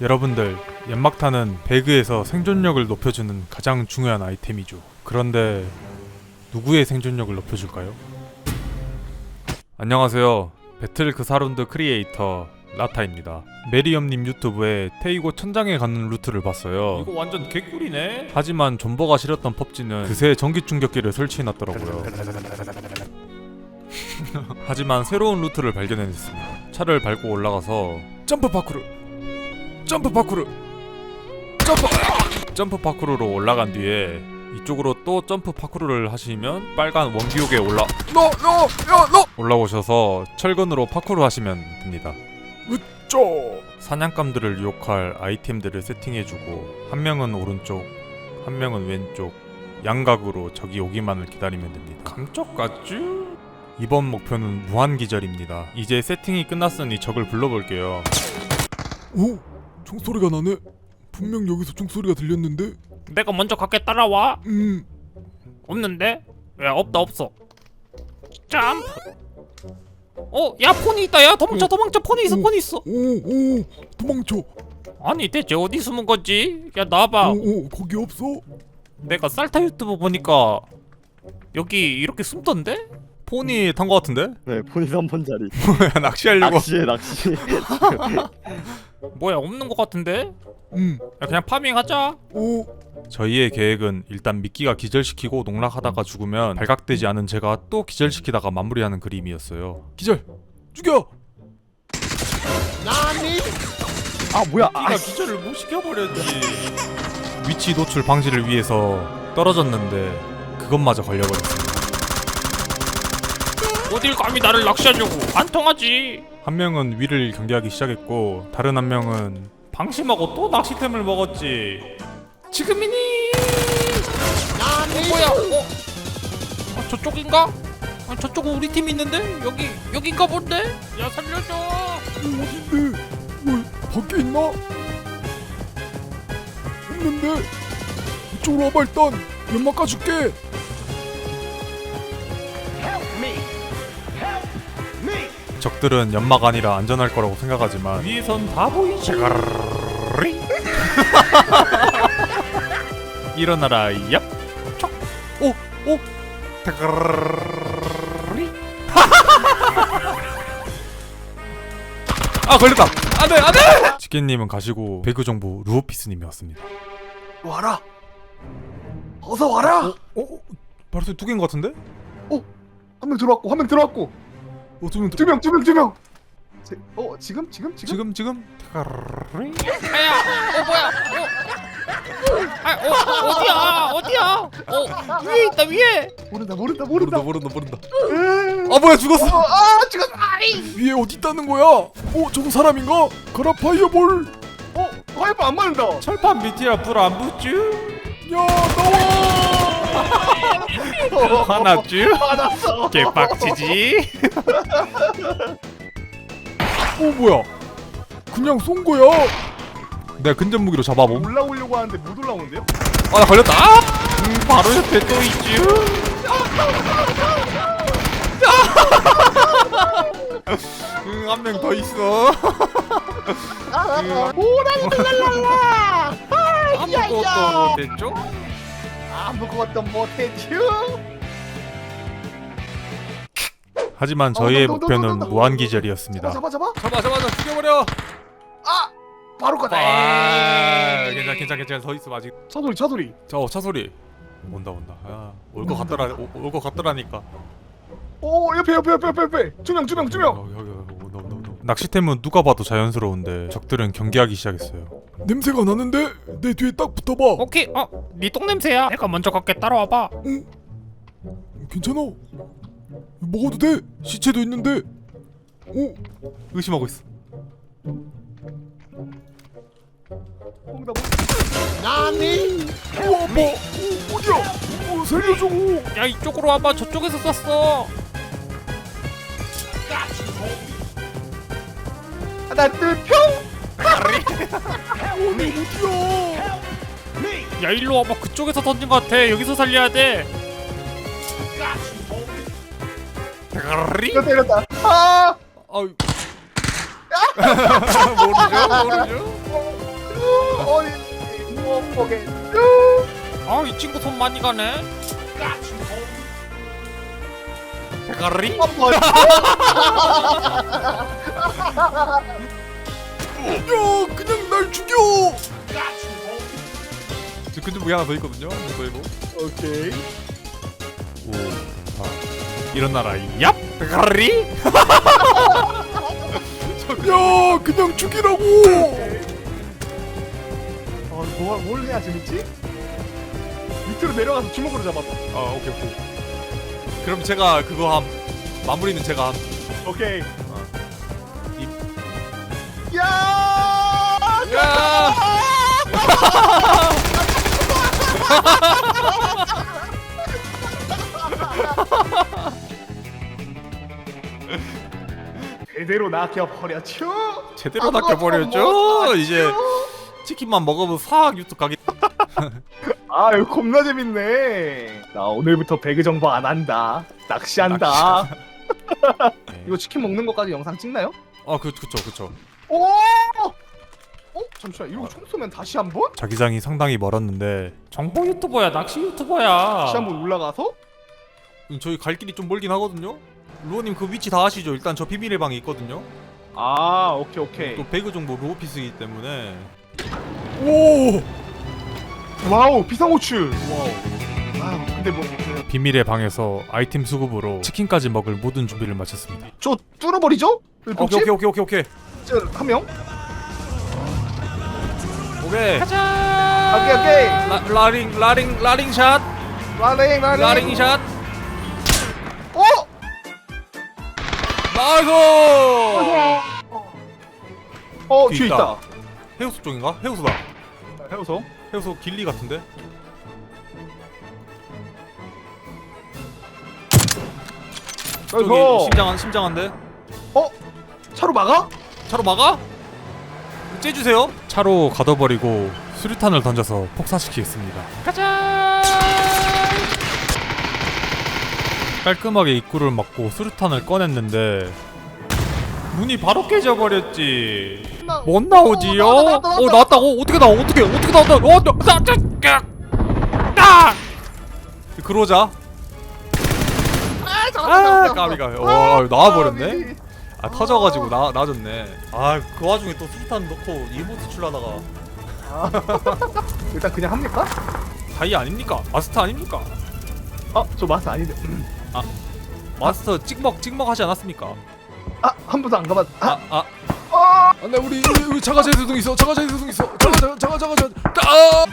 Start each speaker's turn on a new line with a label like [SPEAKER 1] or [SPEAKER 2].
[SPEAKER 1] 여러분들 연막탄은 배그에서 생존력을 높여주는 가장 중요한 아이템이죠. 그런데 누구의 생존력을 높여줄까요? 안녕하세요. 배틀 그 사운드 크리에이터 라타입니다. 메리엄님 유튜브에 테이고 천장에 가는 루트를 봤어요. 이거 완전 개꿀이네. 하지만 존버가 싫었던 펍지는 그새 전기 충격기를 설치해놨더라고요. 하지만 새로운 루트를 발견해냈습니다. 차를 밟고 올라가서 점프 파쿠르, 점프 파쿠르, 점프 점프 파쿠르로 올라간 뒤에 이쪽으로 또 점프 파쿠르를 하시면 빨간 원기옥에 올라 너너야너 올라오셔서 철근으로 파쿠르 하시면 됩니다. 으쩌 사냥감들을 유혹할 아이템들을 세팅해주고 한 명은 오른쪽, 한 명은 왼쪽 양각으로 적이 오기만을 기다리면 됩니다. 감쪽 같쥬? 이번 목표는 무한 기절입니다. 이제 세팅이 끝났으니 적을 불러볼게요.
[SPEAKER 2] 오! 총소리가 나네. 분명 여기서 총소리가 들렸는데.
[SPEAKER 3] 내가 먼저 갈게 따라와.
[SPEAKER 2] 음.
[SPEAKER 3] 없는데? 야 없다 없어. 점프. 어, 야 폰이 있다. 야 도망쳐 도망쳐 폰이 있어
[SPEAKER 2] 오.
[SPEAKER 3] 폰이 있어.
[SPEAKER 2] 오, 오. 도망쳐.
[SPEAKER 3] 아니 대체 어디 숨은 거지? 야 나와봐.
[SPEAKER 2] 오, 오. 거기 없어.
[SPEAKER 3] 내가 쌀타 유튜브 보니까 여기 이렇게 숨던데?
[SPEAKER 1] 폰이 탄것 같은데?
[SPEAKER 4] 네, 폰이 3번 자리.
[SPEAKER 1] 낚시하려고.
[SPEAKER 4] 낚시에 낚시.
[SPEAKER 3] 뭐야 없는 것 같은데?
[SPEAKER 2] 음.
[SPEAKER 3] 야 그냥 파밍하자.
[SPEAKER 2] 오.
[SPEAKER 1] 저희의 계획은 일단 미끼가 기절시키고 농락하다가 죽으면 발각되지 않은 제가 또 기절시키다가 마무리하는 그림이었어요.
[SPEAKER 2] 기절. 죽여.
[SPEAKER 4] 아 뭐야? 아,
[SPEAKER 1] 미끼가 기절을 못 시켜버렸지. 위치 노출 방지를 위해서 떨어졌는데 그것마저 걸려버렸습니다.
[SPEAKER 3] 어딜 감히 나를 낚시하려고? 안 통하지.
[SPEAKER 1] 한 명은 위를 경계하기 시작했고 다른 한 명은 방심하고 또 낚시템을 먹었지.
[SPEAKER 3] 지금이니? 어, 뭐야? 어? 아, 저쪽인가? 아, 저쪽은 우리 팀 있는데 여기 여긴가 본데? 야 살려줘.
[SPEAKER 2] 오, 어딘데? 뭐 밖에 있나? 없는데. 이쪽으로 와봐 일단. 연막 까줄게.
[SPEAKER 1] 적들은 연막 아니라 안전할 거라고 생각하지만
[SPEAKER 3] 위에선 다 보이지.
[SPEAKER 1] 일어나라 얍. 촉. 오 오. 아 걸렸다. 안돼 안돼. 치킨님은 가시고 배그 정보 루오피스님이 왔습니다.
[SPEAKER 4] 와라. 어서 와라.
[SPEAKER 1] 어? 어? 발소리 두 개인 것 같은데?
[SPEAKER 5] 한명 들어왔고 한 명 들어왔고
[SPEAKER 1] 어쩌면
[SPEAKER 5] 두명 두 명 두명 어 지금 지금 지금
[SPEAKER 1] 지금 지금
[SPEAKER 3] 아야. 어 뭐야? 어. 아 어, 어디야? 어디야? 어 위에 있다 위에.
[SPEAKER 5] 모른다 모른다 모른다
[SPEAKER 1] 모른다 모른다. 아 뭐야 죽었어.
[SPEAKER 5] 아 죽었어
[SPEAKER 2] 위에 어디 있다는 거야? 어, 저거 사람인가? 가라 파이어볼.
[SPEAKER 5] 어 파이프 안 맞는다
[SPEAKER 1] 철판 밑이라 불안 붙쥬? 화났쥬?
[SPEAKER 5] 맞았어
[SPEAKER 1] 개빡치지?
[SPEAKER 2] 어, 뭐야? 그냥 쏜 거야.
[SPEAKER 1] 내가 근접 무기로 잡아봄.
[SPEAKER 5] 올라오려고 하는데 못 올라오는데요?
[SPEAKER 1] 아나 걸렸다. 아! 음, 바로 옆에 또 있쥬. 응한 명 더 있어.
[SPEAKER 3] 아무것도 못했죠?
[SPEAKER 5] 아무것도 못했죠
[SPEAKER 1] 하지만 저희의
[SPEAKER 5] 어, 너, 너, 너, 너,
[SPEAKER 1] 목표는
[SPEAKER 5] 너, 너.
[SPEAKER 1] 무한 기절이었습니다.
[SPEAKER 5] 잡아 잡아
[SPEAKER 1] 잡아 잡아 잡아 죽여버려.
[SPEAKER 5] 바로 가다
[SPEAKER 1] 아 괜찮아 괜찮아 괜찮아 더 있어 아직.
[SPEAKER 5] 차소리 차소리
[SPEAKER 1] 저차 소리. 온다 온다. 아, 올것 같더라 올것 같더라니까.
[SPEAKER 5] 오 옆에 옆에 옆에 옆에 옆에 두명 두명 두명
[SPEAKER 1] 어, 여기 여기. 낚시템은 누가 봐도 자연스러운데 적들은 경계하기 시작했어요.
[SPEAKER 2] 냄새가 나는데 내 뒤에 딱 붙어봐.
[SPEAKER 3] 오케이. 어네똥 냄새야. 내가 먼저 갈게 따라와봐.
[SPEAKER 2] 괜찮아. 먹어도 돼. 시체도 있는데. 오,
[SPEAKER 1] 의심하고 있어.
[SPEAKER 2] 우와, 뭐? 오, 어디야? 어, 살려줘.
[SPEAKER 3] 야 이쪽으로 와봐. 저쪽에서 쐈어.
[SPEAKER 5] 하나 둘평
[SPEAKER 2] 오늘 어디야?
[SPEAKER 3] 야 일로 와봐. 그쪽에서 던진 것 같아. 여기서 살려야 돼.
[SPEAKER 5] 이거 때렸다 아
[SPEAKER 1] 아유. 모르죠 모르죠.
[SPEAKER 5] 어이 못 보겠죠
[SPEAKER 3] 아이 친구 손 많이 가네 대가리?
[SPEAKER 2] 야 그냥 날 죽여
[SPEAKER 1] 저 근데 무기 하나 더 있거든요. 이거 이거.
[SPEAKER 5] 오케이
[SPEAKER 1] 오. 아. 일어나라. 얍. 대가리.
[SPEAKER 2] 야 그냥 죽이라고
[SPEAKER 5] 어, 뭐, 뭘 해야 재밌지? 밑으로 내려가서 주먹으로 잡아봐
[SPEAKER 1] 아 오케이 오케이. 그럼 제가 그거 함. 마무리는 제가 함.
[SPEAKER 5] 오케이
[SPEAKER 1] 어.
[SPEAKER 5] 야
[SPEAKER 1] 야.
[SPEAKER 5] 제대로 낚여버렸죠
[SPEAKER 1] 제대로 낚여버렸죠. 이제 치킨만 먹으면 사악 유튜브 가기.
[SPEAKER 5] 아 이거 겁나 재밌네 나 오늘부터 배그 정보 안 한다 낚시한다 이거 치킨 먹는 것까지 영상 찍나요?
[SPEAKER 1] 아 그, 그쵸 그쵸.
[SPEAKER 5] 오! 어? 잠시만 이러고 총 쏘면 다시 한 번?
[SPEAKER 1] 자기장이 상당히 멀었는데
[SPEAKER 3] 정보 유튜버야 낚시 유튜버야
[SPEAKER 5] 다시 한번 올라가서?
[SPEAKER 1] 저희 갈 길이 좀 멀긴 하거든요. 루어님 그 위치 다 아시죠? 일단 저 비밀의 방이 있거든요.
[SPEAKER 5] 아 오케이 오케이
[SPEAKER 1] 또 배그 정보 루어피스이기 때문에
[SPEAKER 2] 오
[SPEAKER 5] 와우 비상호출 와우 와우 근데 뭐 그,
[SPEAKER 1] 비밀의 방에서 아이템 수급으로 치킨까지 먹을 모든 준비를 마쳤습니다.
[SPEAKER 5] 저 뚫어버리죠?
[SPEAKER 1] 오케이 오케이 오케이 오케이 오케이
[SPEAKER 5] 한 명?
[SPEAKER 1] 오케이.
[SPEAKER 3] 가자!
[SPEAKER 5] 오케이 오케이.
[SPEAKER 1] 라, 라링 라링 라링 샷.
[SPEAKER 5] 라링 라링.
[SPEAKER 1] 라링 샷.
[SPEAKER 5] 어?
[SPEAKER 1] 나이스!
[SPEAKER 5] 어
[SPEAKER 1] 뒤에
[SPEAKER 5] 뒤에
[SPEAKER 1] 있다.
[SPEAKER 5] 있다.
[SPEAKER 1] 해우소 쪽인가? 해우소다.
[SPEAKER 5] 해우소
[SPEAKER 1] 해우소 길리 같은데? 저기
[SPEAKER 5] 여기서
[SPEAKER 1] 심장한 심장한데?
[SPEAKER 5] 차로 막아?
[SPEAKER 1] 차로 막아? 째주세요. 차로 가둬버리고 수류탄을 던져서 폭사시키겠습니다.
[SPEAKER 3] 가자
[SPEAKER 1] 깔끔하게 입구를 막고 수류탄을 꺼냈는데 문이 바로 깨져버렸지. 못 나오지요?
[SPEAKER 5] 어, 나왔다, 나왔다,
[SPEAKER 1] 어 나왔다고? 어떻게 나와? 어떻게 어떻게 나왔다? 어 나, 나, 나, 나. 그러자. 아 까비가. 와 나와버렸네. 아 터져가지고 나 나졌네. 아 그 와중에 또 수류탄 넣고 일본 수출하다가
[SPEAKER 5] 일단 그냥 합니까?
[SPEAKER 1] 다이 아닙니까? 마스터 아닙니까?
[SPEAKER 5] 어저 마스 아닌데
[SPEAKER 1] 마스터 찍먹 찍먹 하지 않았습니까?
[SPEAKER 5] 아 한 번도 안 가봤
[SPEAKER 1] 아아
[SPEAKER 2] 안돼 우리 우리 자가제동 있어 자가제동 있어 자가 자가 자가 자가 자가 아